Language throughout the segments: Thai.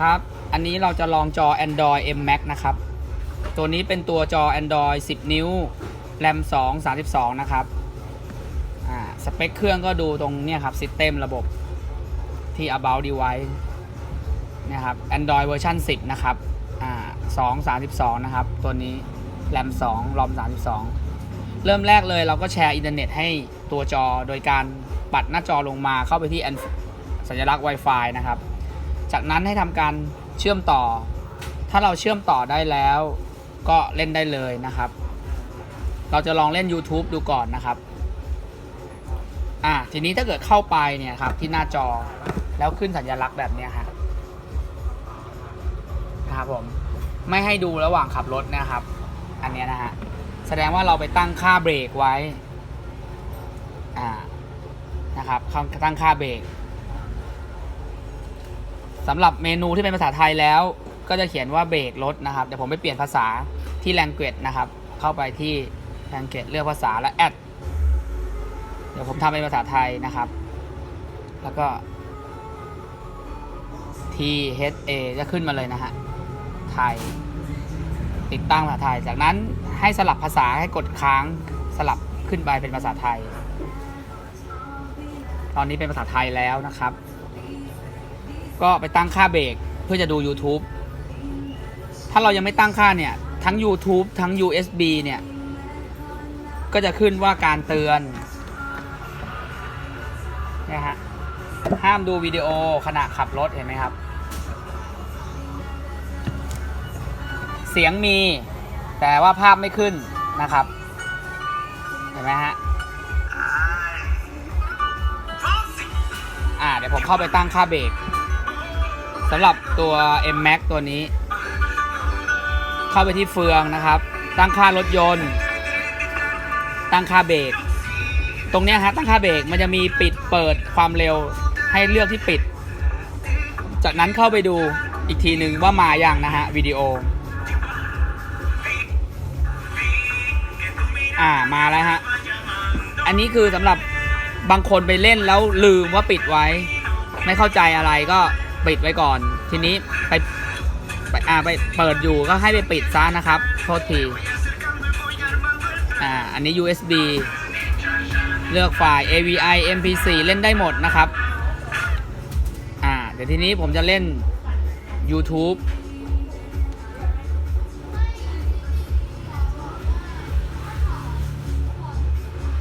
ครับ อันนี้เราจะลองจอ Android M Max นะครับ ตัวนี้เป็นตัวจอ Android 10 นิ้ว แรม 2 32 นะครับอ่าสเปคเครื่องก็ดูตรงเนี้ยครับ System ระบบที่ About Device นี่ยครับ Android เวอร์ชัน10 นะครับอ่า2 32 นะครับ ตัวนี้ แรม 2 รอม 32 เริ่มแรกเลยเราก็แชร์อินเทอร์เน็ตให้ตัวจอโดยการปัดหน้าจอลงมาเข้าไปที่สัญลักษณ์ Wi-Fi นะครับ จากนั้นให้ทำการเชื่อมต่อ ถ้าเราเชื่อมต่อได้แล้ว ก็เล่นได้เลยนะครับ เราจะลองเล่น YouTube ดูก่อนนะครับอ่าทีนี้ถ้าเกิดเข้าไปเนี่ยครับที่หน้าจอแล้วขึ้นสัญลักษณ์แบบนี้ฮะนะครับผมไม่ให้ดูระหว่างขับรถนะครับ อันนี้นะฮะแสดงว่าเราไปตั้งค่าเบรกไว้อ่านะครับตั้งค่าเบรก สำหรับเมนูที่เป็นภาษาไทยแล้ว ก็จะเขียนว่าเบรกรถนะครับเดี๋ยวผมไปเปลี่ยนภาษาที่ language นะครับ เข้าไปที่ language เลือกภาษาแล้วแอดเดี๋ยวผมทำเป็นภาษาไทยนะครับ แล้วก็ T H A จะขึ้นมาเลยนะฮะไทย ติดตั้งภาษาไทย จากนั้นให้สลับภาษาให้กดค้างสลับขึ้นไปเป็นภาษาไทย ตอนนี้เป็นภาษาไทยแล้วนะครับ ก็ไปตั้งค่าเบรกเพื่อจะดู YouTube ถ้าเรายังไม่ตั้งค่าเนี่ย ทั้ง YouTube ทั้ง USB เนี่ย ก็จะขึ้นว่าการเตือนเนี่ยฮะห้ามดูวิดีโอขณะขับรถเห็นไหมครับ เสียงมี แต่ว่าภาพไม่ขึ้นนะครับ เห็นไหมฮะอ่าเดี๋ยวผมเข้าไปตั้งค่าเบรก สำหรับตัว M Max ตัวนี้ เข้าไปที่เฟืองนะครับ ตั้งค่ารถยนต์ ตั้งค่าเบรกตรงนี้ฮะตั้งค่าเบรกมันจะมีปิดเปิดความเร็วให้เลือกที่ปิด จากนั้นเข้าไปดูอีกทีหนึ่งว่ามาอย่างนะฮะวิดีโอ อ่ามาแล้วฮะ อันนี้คือสำหรับบางคนไปเล่นแล้วลืมว่าปิดไว้ ไม่เข้าใจอะไรก็ ปิดไว้ก่อน ทีนี้ไปไปอ่าไปเปิดอยู่ก็ให้ไปปิดซะนะครับ โทษทีอ่าอันนี้ USB เลือกไฟล์ AVI MP4 เล่นได้หมดนะครับอ่าเดี๋ยวทีนี้ผมจะเล่น YouTube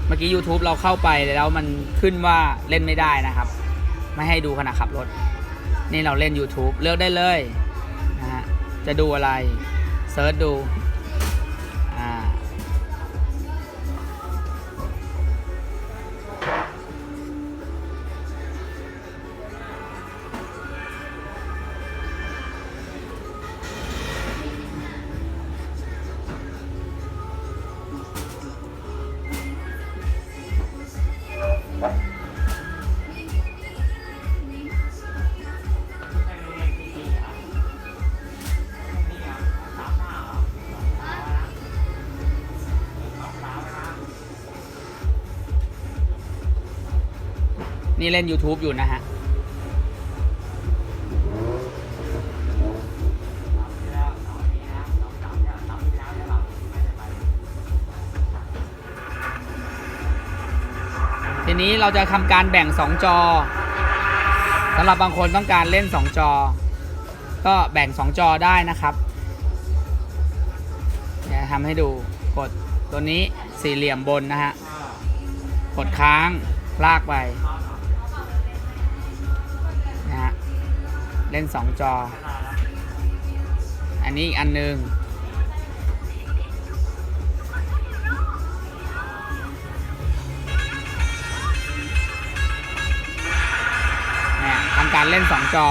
เมื่อกี้ YouTube เราเข้าไปแล้วมันขึ้นว่าเล่นไม่ได้นะครับ ไม่ให้ดูขณะขับรถ นี่เราเล่น YouTube เลือกได้เลยนะฮะจะดูอะไรเซิร์ชดู นี่เล่น YouTube อยู่นะฮะ ทีนี้เราจะทำการแบ่ง 2 จอสำหรับบางคนต้องการเล่น 2 จอ ก็แบ่ง 2 จอได้นะครับเดี๋ยวทำให้ดูกดตัวนี้สี่เหลี่ยมบนนะฮะ กดค้างลากไป เล่น 2 จอ อันนี้อีกอันหนึงเนี่ยทำการเล่น 2 จอ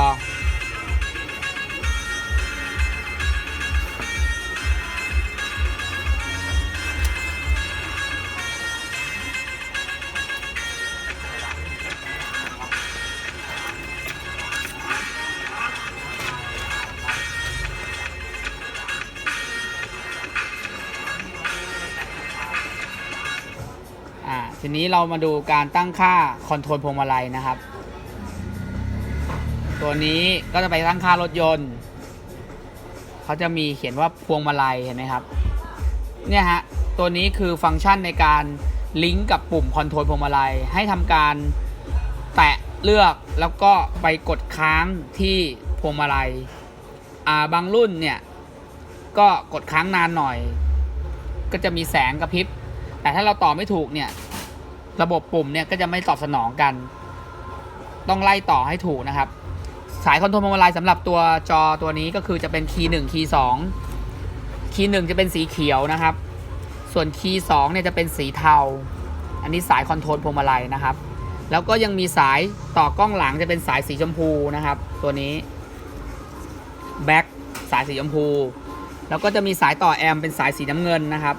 นี้เรามาดูการตั้งค่าคอนโทรลพวงมาลัยนะครับ ตัวนี้ก็จะไปตั้งค่ารถยนต์เขาจะมีเขียนว่าพวงมาลัยเห็นไหมครับเนี่ยฮะตัวนี้คือฟังก์ชันในการลิงก์กับปุ่มคอนโทรลพวงมาลัยให้ทำการแตะเลือกแล้วก็ไปกดค้างที่พวงมาลัยอ่าบางรุ่นเนี่ยก็กดค้างนานหน่อย ก็จะมีแสงกระพริบแต่ถ้าเราต่อไม่ถูกเนี่ย ระบบปุ่มเนี่ยก็จะไม่ตอบสนองกัน ต้องไล่ต่อให้ถูกนะครับ สายคอนโทรลพวงมาลัยสำหรับตัวจอตัวนี้ก็คือจะเป็นคีย์หนึ่งคีย์สองคีย์หนึ่งจะเป็นสีเขียวนะครับ ส่วนคีย์สองเนี่ยจะเป็นสีเทา อันนี้สายคอนโทรลพวงมาลัยนะครับ แล้วก็ยังมีสายต่อกล้องหลังจะเป็นสายสีชมพูนะครับ ตัวนี้แบ็คสายสีชมพู แล้วก็จะมีสายต่อแอมเป็นสายสีน้ำเงินนะครับ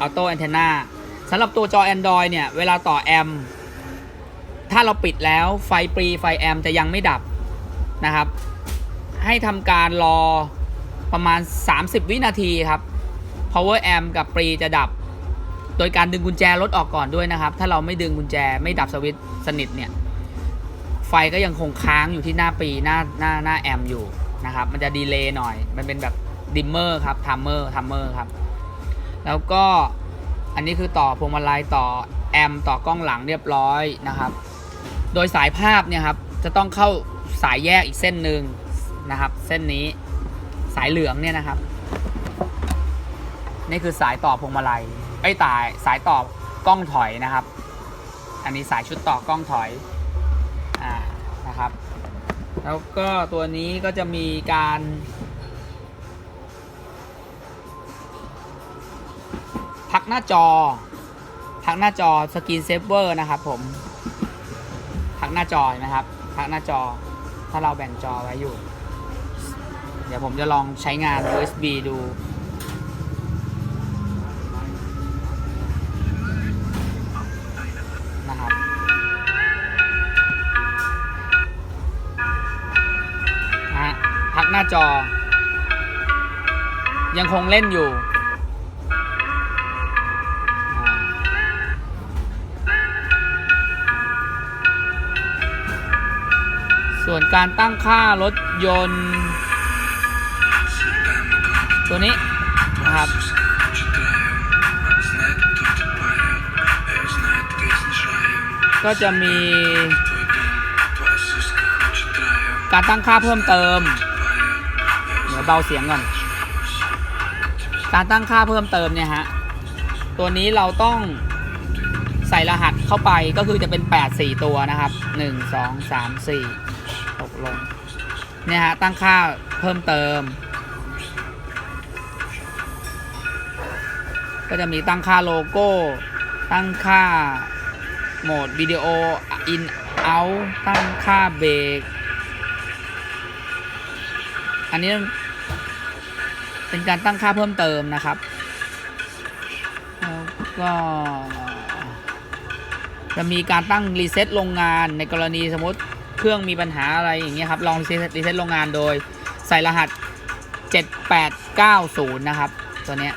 ออโต้แอนเทนา สำหรับตัวจอ Android เนี่ย เวลาต่อแอม ถ้าเราปิดแล้วไฟปรีไฟแอมจะยังไม่ดับนะครับ ให้ทำการรอประมาณ 30 วินาทีครับ power amp กับปรีจะดับ โดยการดึงกุญแจรถออกก่อนด้วยนะครับ ถ้าเราไม่ดึงกุญแจไม่ดับสวิตช์สนิทเนี่ย ไฟก็ยังคงค้างอยู่ที่หน้าปรีหน้าหน้าหน้าแอมอยู่นะครับ มันจะดีเลย์หน่อย มันเป็นแบบดิมเมอร์ครับทัมเมอร์ทัมเมอร์ครับ แล้วก็ อันนี้คือต่อพวงมาลัยต่อแอมต่อกล้องหลังเรียบร้อยนะครับ โดยสายภาพเนี่ยครับจะต้องเข้าสายแยกอีกเส้นหนึ่งนะครับ เส้นนี้สายเหลืองเนี่ยนะครับ นี่คือสายต่อพวงมาลัยไอ้ตายสายต่อกล้องถอยนะครับ อันนี้สายชุดต่อกล้องถอยอ่านะครับ แล้วก็ตัวนี้ก็จะมีการ พักหน้าจอ พักหน้าจอสกรีนเซฟเวอร์นะครับผม พักหน้าจอเห็นไหมครับ พักหน้าจอ ถ้าเราแบ่งจอไว้อยู่ เดี๋ยวผมจะลองใช้งาน USB ดูนะครับฮะพักหน้าจอ ยังคงเล่นอยู่ ส่วนการตั้งค่ารถยนต์ ตัวนี้นะครับก็จะมี การตั้งค่าเพิ่มเติมเดี๋ยวเบาเสียงก่อน การตั้งค่าเพิ่มเติมเนี่ยฮะ ตัวนี้เราต้องใส่รหัส เข้าไปก็คือจะเป็น 8 4 ตัวนะครับ 1 2 3 4 ตกลง เนี่ยฮะ ตั้งค่าเพิ่มเติม ก็จะมีตั้งค่าโลโก้ ตั้งค่าโหมดวิดีโอ in out ตั้งค่าเบรกอันนี้เป็นการตั้งค่าเพิ่มเติมนะครับ แล้วก็ จะมีการตั้งรีเซ็ตโรงงานในกรณีสมมติเครื่องมีปัญหาอะไรอย่างเงี้ยครับลองรีเซ็ตรีเซ็ตโรงงานโดยใส่รหัส 7890 นะครับ ตัวเนี้ย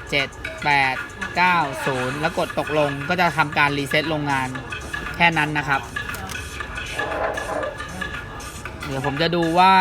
7890 แล้วกดตกลงก็จะทำการรีเซ็ตโรงงานแค่นั้นนะครับ เดี๋ยวผมจะดูว่า